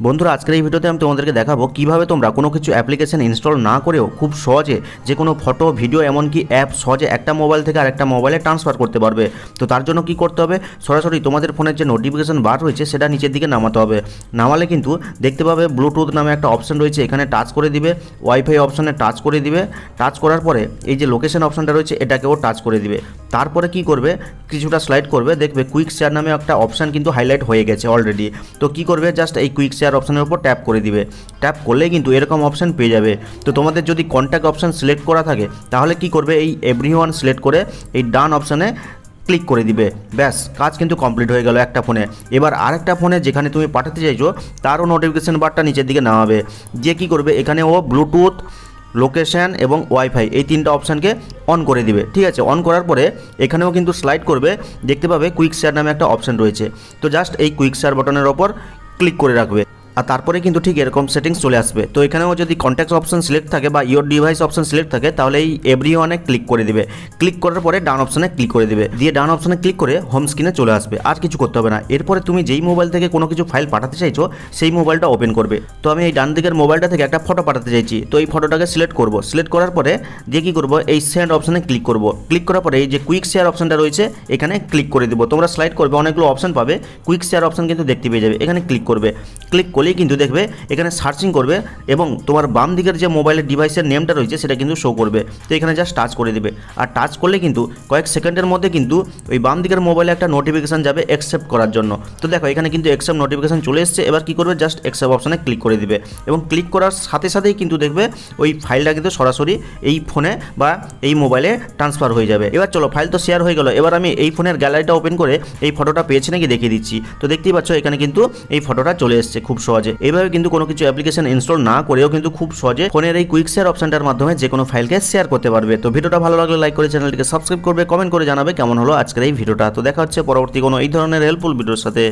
বন্ধুরা, আজকের এই ভিডিওতে আমি তোমাদেরকে দেখাবো কীভাবে তোমরা কোনো কিছু অ্যাপ্লিকেশন ইনস্টল না করেও খুব সহজে যে কোনো ফটো ভিডিও এমনকি অ্যাপ সহজে একটা মোবাইল থেকে আরেকটা মোবাইলে ট্রান্সফার করতে পারবে। তো তার জন্য কি করতে হবে? সরাসরি তোমাদের ফোনের যে নোটিফিকেশন বার রয়েছে, সেটা নিচের দিকে নামাতে হবে। নামালে কিন্তু দেখতে পাবে ব্লুটুথ নামে একটা অপশন রয়েছে, এখানে টাচ করে দিবে। ওয়াইফাই অপশনে টাচ করে দিবে। টাচ করার পরে এই যে লোকেশন অপশনটা রয়েছে, এটাকেও টাচ করে দিবে। তারপরে কি করবে? কিছুটা স্লাইড করবে, দেখবে কুইক শেয়ার নামে একটা অপশন কিন্তু হাইলাইট হয়ে গেছে অলরেডি তো কি করবে? জাস্ট এই কুইক শেয়ার অপশনের উপর ট্যাপ করে দিবে। ট্যাপ করলেই কিন্তু এরকম অপশান পেয়ে যাবে। তো তোমাদের যদি কন্ট্যাক্ট অপশান সিলেক্ট করা থাকে, তাহলে কি করবে? এই এভরি ওয়ান সিলেক্ট করে এই ডান অপশানে ক্লিক করে দিবে। ব্যাস, কাজ কিন্তু কমপ্লিট হয়ে গেল একটা ফোনে এবার আরেকটা ফোনে যেখানে তুমি পাঠাতে চাইছো, তারও নোটিফিকেশন বারটা নিচের দিকে নামাবে। যে কি করবে? এখানে ও ব্লুটুথ লোকেশান এবং ওয়াইফাই এই তিনটা অপশানকে অন করে দিবে। ঠিক আছে? অন করার পরে এখানেও কিন্তু স্লাইড করবে। দেখতে পাবে কুইক শেয়ার নামে একটা অপশান রয়েছে। তো জাস্ট এই কুইক শেয়ার বাটনের ওপর ক্লিক করে রাখবে। আর তারপরে কিন্তু ঠিক এরকম সেটিংস চলে আসবে। তো এখানেও যদি কন্ট্যাক্ট অপশন সিলেক্ট থাকে বা ইয়োর ডিভাইস অপশন সিলেক্ট থাকে, তাহলে এই এভরি ওয়ানে ক্লিক করে দিবে। ক্লিক করার পরে ডান অপশনে ক্লিক করে দিবে। দিয়ে ডান অপশনে ক্লিক করে হোম স্ক্রিনে চলে আসবে। আর কিছু করতে হবে না। এরপরে তুমি যেই মোবাইল থেকে কোনো কিছু ফাইল পাঠাতে চাইছো, সেই মোবাইলটা ওপেন করবে। তো আমি এই ডান দিকের মোবাইলটা থেকে একটা ফটো পাঠাতে চাইছি। তো এই ফটোটাকে সিলেক্ট করব। সিলেক্ট করার পরে দিয়ে কী করব? এই সেন্ড অপশনে ক্লিক করব। ক্লিক করার পরে এই যে কুইক শেয়ার অপশনটা রয়েছে, এখানে ক্লিক করে দেবো। তোমরা স্লাইড করবে, অনেকগুলো অপশন পাবে। কুইক শেয়ার অপশন কিন্তু দেখতে পেয়ে যাবে। এখানে ক্লিক করবে। ক্লিক করলেই কিন্তু দেখবে, এখানে সার্চিং করবে এবং তোমার বাম দিকের যে মোবাইলের ডিভাইসের নেমটা রয়েছে, সেটা কিন্তু শো করবে। তো এখানে জাস্ট টাচ করে দেবে। আর টাচ করলে কিন্তু কয়েক সেকেন্ডের মধ্যে কিন্তু ওই বাম দিকের মোবাইলে একটা নোটিফিকেশান যাবে অ্যাকসেপ্ট করার জন্য। তো দেখো, এখানে কিন্তু অ্যাকসেপ্ট নোটিফিকেশান চলে এসেছে। এবার কী করবে? জাস্ট অ্যাকসেপ্ট অপশানে ক্লিক করে দিবে। এবং ক্লিক করার সাথে সাথেই কিন্তু দেখবে ওই ফাইলটা কিন্তু সরাসরি এই ফোনে বা এই মোবাইলে ট্রান্সফার হয়ে যাবে। এবার চলো ফাইল তো শেয়ার হয়ে গেল। এবার আমি এই ফোনের গ্যালারিটা ওপেন করে এই ফটোটা পেয়েছি নাকি দেখিয়ে দিচ্ছি। তো দেখতেই পাচ্ছ, এখানে কিন্তু এই ফটোটা চলে এসেছে খুব সহজে। এইভাবে কিন্তু কোনো কিছু অ্যাপ্লিকেশন ইনস্টল না করেও কিন্তু খুব সহজে ফোনের এই কুইক শেয়ার অপশনটার মাধ্যমে যে কোনো ফাইলকে শেয়ার করতে পারবে। তো ভিডিওটা ভালো লাগলে লাইক করে চ্যানেলটিকে সাবস্ক্রাইব করবে কমেন্ট করে জানাবে। কেমন হলো আজকের এই ভিডিওটা? তো দেখা হচ্ছে পরবর্তী কোনো এই ধরনের হেল্পফুল ভিডিওর সাথে।